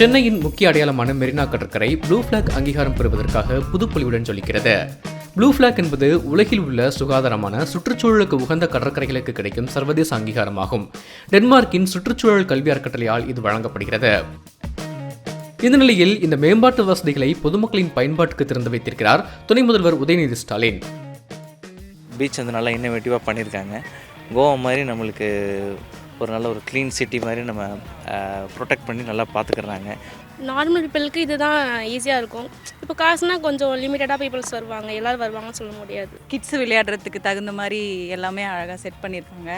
சென்னையின் முக்கிய அடையாளமான மெரினா கடற்கரை ப்ளூ ஃபிளாக் அங்கீகாரம் பெறுவதற்காக புதுப்பொலிவுடன் சொல்கிறது ப்ளூ ஃபிளாக் என்பது உலகில் உள்ள சுகாதாரமான சுற்றுச்சூழலுக்கு உகந்த கடற்கரைகளுக்கு கிடைக்கும் சர்வதேச அங்கீகாரமாகும். டென்மார்க்கின் சுற்றுச்சூழல் கல்வி அறக்கட்டளையால் இது வழங்கப்படுகிறது. இந்த நிலையில் இந்த மேம்பாட்டு வசதிகளை பொதுமக்களின் பயன்பாட்டுக்கு திறந்து வைத்திருக்கிறார் துணை முதல்வர் உதயநிதி ஸ்டாலின். பீச் வந்து நல்லா இன்னோவேட்டிவாக பண்ணியிருக்காங்க. கோவா மாதிரி நம்மளுக்கு ஒரு நல்ல ஒரு க்ளீன் சிட்டி மாதிரி நம்ம ப்ரொடெக்ட் பண்ணி நல்லா பார்த்துக்குறாங்க நார்மல் பீப்புளுக்கு இதுதான் ஈஸியாக இருக்கும். இப்போ காசுனா கொஞ்சம் லிமிட்டடாக பீப்புள்ஸ் வருவாங்க. எல்லோரும் வருவாங்கன்னு சொல்ல முடியாது. கிட்ஸ் விளையாடுறதுக்கு தகுந்த மாதிரி எல்லாமே அழகாக செட் பண்ணியிருக்காங்க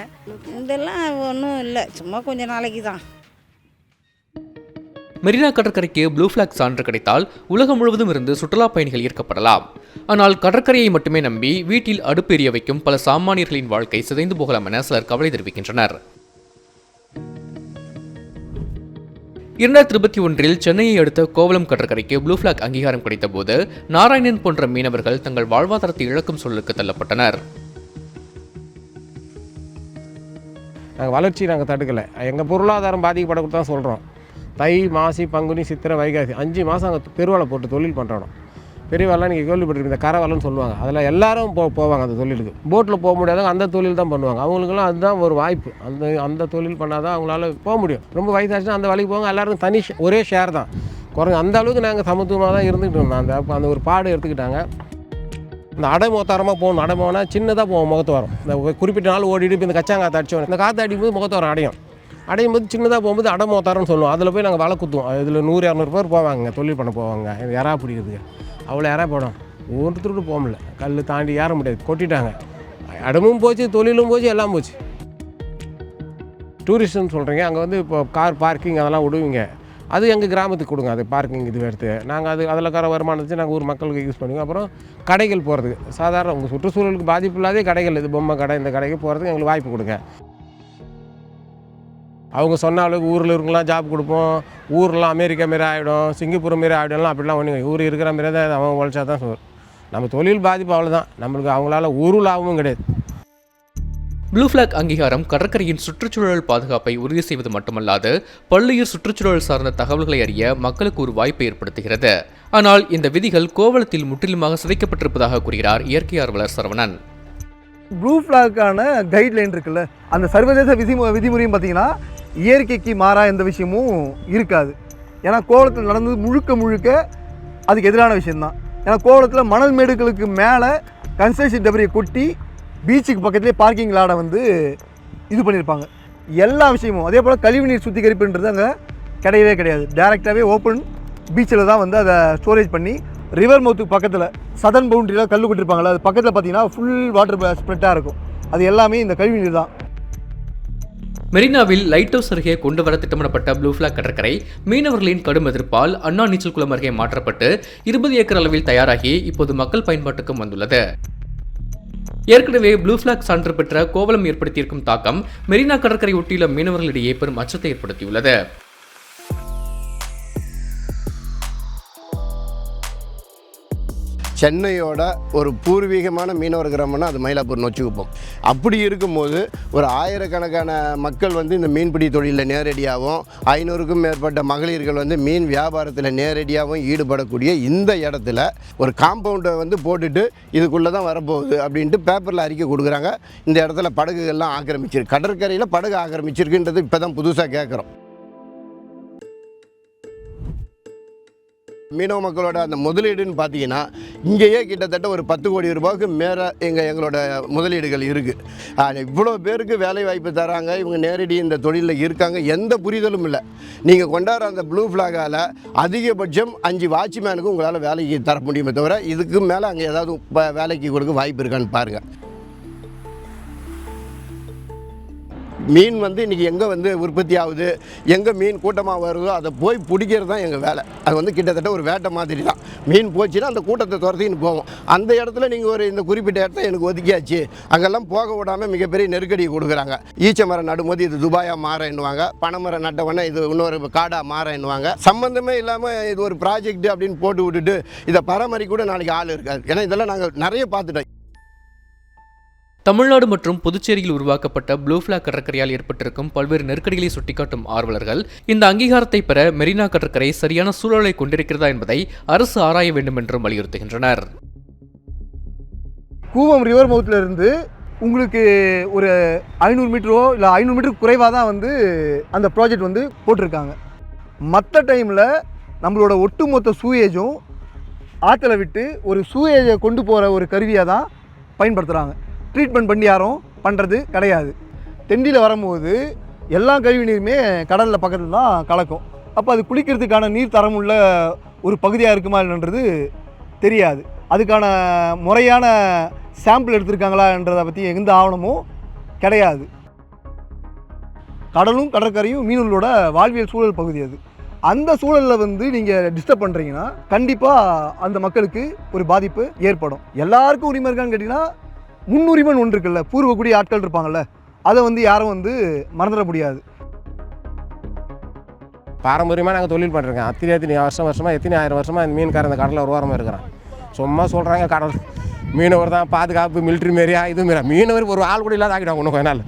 இதெல்லாம் ஒன்றும் இல்லை. சும்மா கொஞ்ச நாளைக்கு தான். மெரினா கடற்கரைக்கு ப்ளூ ஃபிளாக் சான்று கிடைத்தால் உலகம் முழுவதும் இருந்து சுற்றுலா பயணிகள் ஈர்க்கப்படலாம். ஆனால் கடற்கரையை மட்டுமே நம்பி வீட்டில் அடுப்பு எரிய வைக்கும் பல சாமானியர்களின் வாழ்க்கை சிதைந்து போகலாம் என சிலர் கவலை தெரிவிக்கின்றனர். இரண்டாயிரத்தி இருபத்தி ஒன்றில் சென்னையை அடுத்த கோவளம் கடற்கரைக்கு ப்ளூ பிளாக் அங்கீகாரம் கிடைத்தபோது நாராயணன் போன்ற மீனவர்கள் தங்கள் வாழ்வாதாரத்தை இழக்கும் சூழலுக்கு தள்ளப்பட்டனர். நாங்கள் வளர்ச்சி நாங்கள் தடுக்கலை. எங்கள் பொருளாதாரம் பாதிக்கப்படக்கூட தான் சொல்கிறோம் தை மாசி பங்குனி சித்திரை வைகாசி அஞ்சு மாதம் அங்கே பெருவாளை போட்டு தொழில் பண்ணுறோம் பெரிய வேலை நீங்கள் கேள்விப்பட்டிருக்கீங்க இந்த கரை சொல்லுவாங்க. அதில் எல்லாரும் போ போவாங்க அந்த தொழிலுக்கு. போட்டில் போக முடியாதவங்க அந்த தொழில் தான் பண்ணுவாங்க. அவங்களுக்குலாம் அதுதான் ஒரு வாய்ப்பு. அந்த அந்த தொழில் பண்ணாதான் அவங்களால போக முடியும். ரொம்ப வயசாச்சுன்னா அந்த வேலைக்கு போவாங்க. எல்லாரும் தனி ஒரே ஷேர் தான். குறைஞ்ச அந்த அளவுக்கு நாங்கள் சமத்துவமாக தான் இருந்துகிட்டு இருந்தோம். அந்த அந்த ஒரு பாடு எடுத்துக்கிட்டாங்க. இந்த அடைமுகத்தாரமாக போகணும். அடைமுகம்னா சின்னதாக போவோம் முகத்து வரும். இந்த ஒரு குறிப்பிட்ட நாள் ஓடிட்டு இப்போ இந்த கச்சாங்காற்று அடிச்சோம் இந்த காற்று அடிக்கும்போது முகத்து வரம் அடையும். அடையும் போது சின்னதாக போகும்போது அடைமுகத்தாரம்னு சொல்லுவோம். அதில் போய் நாங்கள் வலை குத்துவோம். இதில் நூறு இரநூறு பேர் போவாங்க தொழில் பண்ண போவாங்க. இது பிடிக்கிறதுக்கு? அவ்வளோ இறா போடும்? ஒருத்தருக்கு போக முடியல. கல் தாண்டி ஏற முடியாது. கொட்டிட்டாங்க. இடமும் போச்சு தொழிலும் போச்சு எல்லாம் போச்சு. டூரிஸ்ட்னு சொல்கிறீங்க அங்கே வந்து இப்போ கார் பார்க்கிங் அதெல்லாம் விடுவீங்க. அது எங்கள் கிராமத்துக்கு கொடுங்க. அது பார்க்கிங் இது எடுத்து. நாங்கள் அது அதில் கர வருமானத்தை நாங்கள் ஊர் மக்களுக்கு யூஸ் பண்ணுவோம் அப்புறம் கடைகள் போகிறதுக்கு சாதாரண உங்கள் சுற்றுச்சூழலுக்கு பாதிப்பு இல்லாதே கடைகள். இது பொம்மை கடை இந்த கடைக்கு போகிறதுக்கு எங்களுக்கு வாய்ப்பு கொடுங்க. அவங்க சொன்ன அளவுக்கு ஊரில் இருக்கலாம் ஜாப் கொடுப்போம். ஊர்லாம் அமெரிக்கா மாரி ஆகிடும் சிங்கப்பூர் மாரி ஆகிடும்லாம் அப்படிலாம் ஒன்றும் ஊர் இருக்கிற மாரி தான் அவன் உழைச்சா தான் சொல் நம்ம தொழில் பாதிப்பு அவ்வளோதான் நம்மளுக்கு அவங்களால ஒரு லாபமும் கிடையாது. ப்ளூ ஃபிளாக் அங்கீகாரம் கடற்கரையின் சுற்றுச்சூழல் பாதுகாப்பை உறுதி செய்வது மட்டுமல்லாது பல்லுயிர் சுற்றுச்சூழல் சார்ந்த தகவல்களை அறிய மக்களுக்கு ஒரு வாய்ப்பை ஏற்படுத்துகிறது. ஆனால் இந்த விதிகள் கோவளத்தில் முற்றிலுமாக சிதைக்கப்பட்டிருப்பதாக கூறுகிறார் இயற்கை ஆர்வலர் சரவணன். ப்ளூ ஃப்ளாக்கான கைட்லைன் இருக்குல்ல? அந்த சர்வதேச விதிமு விதிமுறையும் பார்த்தீங்கன்னா இயற்கைக்கு மாறா எந்த விஷயமும் இருக்காது. ஏன்னா கோலத்தில் நடந்தது முழுக்க முழுக்க அதுக்கு எதிரான விஷயம்தான். ஏன்னா கோலத்தில் மணல் மேடுகளுக்கு மேலே கன்ஸ்ட்ரக்ஷன் டெபரியை கொட்டி பீச்சுக்கு பக்கத்துலேயே பார்க்கிங் லாடை வந்து இது பண்ணியிருப்பாங்க எல்லா விஷயமும். அதே போல் கழிவுநீர் சுத்திகரிப்புன்றது அங்கே கிடையவே கிடையாது. டேரெக்டாகவே ஓப்பன் பீச்சில் தான் வந்து அதை ஸ்டோரேஜ் பண்ணி ரிவர் மவுத்துக்கு பக்கத்தில் சதன் பவுண்டரியில் கல் கொட்டிருப்பாங்கல்ல அது பக்கத்தில் பார்த்தீங்கன்னா ஃபுல் வாட்டர் ஸ்ப்ரெட்டாக இருக்கும். அது எல்லாமே இந்த கழிவுநீர் தான். மெரினாவில் லைட் ஹவுஸ் அருகே கொண்டு வர திட்டமிடப்பட்ட ப்ளூ ஃபிளாக் கடற்கரை மீனவர்களின் கடும் எதிர்ப்பால் அண்ணா நீச்சல் குளம் அருகே மாற்றப்பட்டு இருபது ஏக்கர் அளவில் தயாராகி இப்போது மக்கள் பயன்பாட்டுக்கும் வந்துள்ளது. ஏற்கனவே ப்ளூ ஃபிளாக் சான்று பெற்ற கோவலம் ஏற்படுத்தியிருக்கும் தாக்கம் மெரினா கடற்கரை ஒட்டியுள்ள மீனவர்களிடையே பெரும் அச்சத்தை ஏற்படுத்தியுள்ளது. சென்னையோட ஒரு பூர்வீகமான மீனவர் கிராமம்னா அது மயிலாப்பூர் நொச்சிக்குப்பம் அப்படி இருக்கும்போது ஒரு ஆயிரக்கணக்கான மக்கள் வந்து இந்த மீன்பிடி தொழிலில் நேரடியாகவும் ஐநூறுக்கும் மேற்பட்ட மகளிர்கள் வந்து மீன் வியாபாரத்தில் நேரடியாகவும் ஈடுபடக்கூடிய இந்த இடத்துல ஒரு காம்பவுண்டை வந்து போட்டுட்டு இதுக்குள்ளே தான் வரப்போகுது அப்படின்ட்டு பேப்பரில் அறிக்கை கொடுக்குறாங்க. இந்த இடத்துல படகுகள்லாம் ஆக்கிரமிச்சிருக்கு. கடற்கரையில் படகு ஆக்கிரமிச்சிருக்குன்றது இப்போ தான் புதுசாக கேட்குறோம். மீனவ மக்களோட அந்த முதலீடுன்னு பார்த்தீங்கன்னா இங்கேயே கிட்டத்தட்ட ஒரு பத்து கோடி ரூபாய்க்கு மேலே எங்கள் எங்களோட முதலீடுகள் இருக்குது இவ்வளோ பேருக்கு வேலை வாய்ப்பு தராங்க இவங்க நேரடி இந்த தொழிலில் இருக்காங்க எந்த புரிதலும் இல்லை. நீங்கள் கொண்டாடுற அந்த ப்ளூ ஃப்ளாகால் அதிகபட்சம் அஞ்சு வாட்ச்மேனுக்கு உங்களால் வேலைக்கு தர முடியுமே தவிர இதுக்கு மேலே அங்கே ஏதாவது வேலைக்கு கொடுக்க வாய்ப்பு இருக்கான்னு பாருங்கள் மீன் வந்து இன்றைக்கி எங்கே வந்து உற்பத்தி ஆகுது? எங்கே மீன் கூட்டமாக வருதோ அதை போய் பிடிக்கிறது தான் எங்கள் வேலை. அது வந்து கிட்டத்தட்ட ஒரு வேட்டை மாதிரி தான். மீன் போச்சுன்னா அந்த கூட்டத்தை துரத்தின்னு போவோம். அந்த இடத்துல நீங்கள் ஒரு இந்த குறிப்பிட்ட இடத்த எனக்கு ஒதுக்கியாச்சு. அங்கெல்லாம் போக விடாமல் மிகப்பெரிய நெருக்கடி கொடுக்குறாங்க. ஈச்ச மரம் நடும்போது இது துபாயாக மாற எண்ணுவாங்க பனைமரம் நட்டவொடனே இது இன்னொரு காடாக மாற எண்ணுவாங்க சம்மந்தமே இல்லாமல் இது ஒரு ப்ராஜெக்ட் அப்படின்னு போட்டு விட்டுட்டு இதை பராமரிக்க கூட நாளைக்கு ஆள் இருக்காது. ஏன்னா இதெல்லாம் நாங்கள் நிறைய பார்த்துட்டோம். தமிழ்நாடு மற்றும் புதுச்சேரியில் உருவாக்கப்பட்ட ப்ளூ ஃபிளாக் கடற்கரையால் ஏற்பட்டிருக்கும் பல்வேறு நெருக்கடிகளை சுட்டிக்காட்டும் ஆர்வலர்கள் இந்த அங்கீகாரத்தை பெற மெரினா கடற்கரை சரியான சூழலை கொண்டிருக்கிறதா என்பதை அரசு ஆராய வேண்டும் என்றும் வலியுறுத்துகின்றனர். கூவம் ரிவர் மவுத்தில் இருந்து உங்களுக்கு ஒரு ஐநூறு மீட்டரோ இல்லை ஐநூறு மீட்டருக்கு குறைவாக தான் வந்து அந்த ப்ராஜெக்ட் வந்து போட்டிருக்காங்க. மற்ற டைமில் நம்மளோட ஒட்டுமொத்த சூயேஜும் ஆற்றுல விட்டு ஒரு சூயேஜை கொண்டு போகிற ஒரு கருவியாக தான் பயன்படுத்துகிறாங்க ட்ரீட்மெண்ட் பண்ணி யாரும் பண்ணுறது கிடையாது. தெண்டியில் வரும்போது எல்லா கழிவு நீருமே கடலில் பக்கத்தில் தான் கலக்கும். அப்போ அது குளிக்கிறதுக்கான நீர் தரமுள்ள ஒரு பகுதியாக இருக்குமா இல்லைன்றது தெரியாது. அதுக்கான முறையான சாம்பிள் எடுத்திருக்காங்களான்றதை பற்றி எந்த ஆவணமும் கிடையாது. கடலும் கடற்கரையும் மீனவர்களோட வாழ்வியல் சூழல் பகுதி அது. அந்த சூழலில் வந்து நீங்கள் டிஸ்டர்ப் பண்ணுறீங்கன்னா கண்டிப்பாக அந்த மக்களுக்கு ஒரு பாதிப்பு ஏற்படும். எல்லாருக்கும் உரிமை இருக்கான்னு கேட்டிங்கன்னா முன்னுரிமைன்னு ஒன்று இருக்குல்ல பூர்வக்குடி ஆட்கள் இருப்பாங்கல்ல அதை வந்து யாரும் வந்து மறந்துட முடியாது. பாரம்பரியமாக நாங்கள் தொழில் பண்ணுறோங்க அத்தனை எத்தனை வருஷம் வருஷமாக எத்தனை ஆயிரம் வருஷமாக இந்த மீன்காரன் இந்த கடலில் ஒரு வாரமாக இருக்கிறான். சும்மா சொல்கிறாங்க கடல் மீனவர் தான் பாதுகாப்பு மிலிட்ரி மாரியா இது மாரியா மீனவர் ஒரு ஆள் கூட இல்லாத ஆகிட்டாங்க இன்னும் கொஞ்ச நாள்.